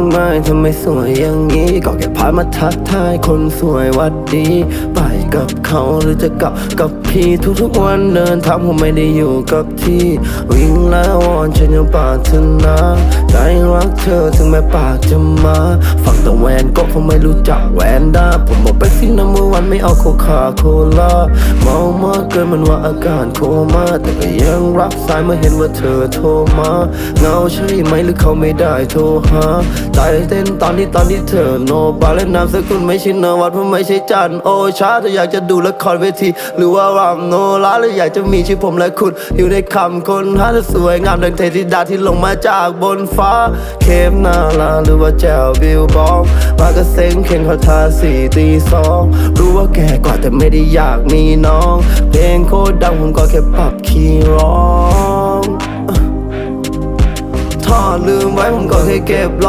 ากมายทำไมสวยอย่างนี้ ก็แค่พามาทักทายคนสวยวัดดี ไปกับเขาหรือจะกลับกับพี่ทุกๆวันเดินทางผมไม่ได้อยู่กับที่ วิ่งแล้ววอนฉันยังปรารถนาใจรักเธอถึงแม้ปากจะมาฟังแต่แหวนก็คงไม่รู้จักแหวนดาผมบอกไปสิน้ำมือวันไม่เอาโคคาโคลาเมามากเกินมันว่าอาการโคม่าแต่ก็ยังรับสายเมื่อเห็นว่าเธอโทรมาเงาใช่ไหมหรือเขาไม่ได้โทรหาใจเต้นตอนที่ตอนที่เธอโนบาและนามสกุลไม่ใช่เนวัดเพราะไม่ใช่จันโอชาถ้าอยากจะดูละครเวที หรือว่ารำโนราหรืออยากจะมีชื่อผมและคุณ อยู่ในคำคนหาที่สวยงามดังเทพธิดาที่ลงมาจากบนฟ้า เคมนาลาหรือว่าแจวบิลบองมากระเซ็งเข่งเขาทาสี่ตีสองรู้ว่าแก่กว่าแต่ไม่ได้อยากมีน้อง เพลงโคตรดังผมก็แค่ปรับคีย์ร้องถ้าลืมไว้ผมก็แค่เก็บร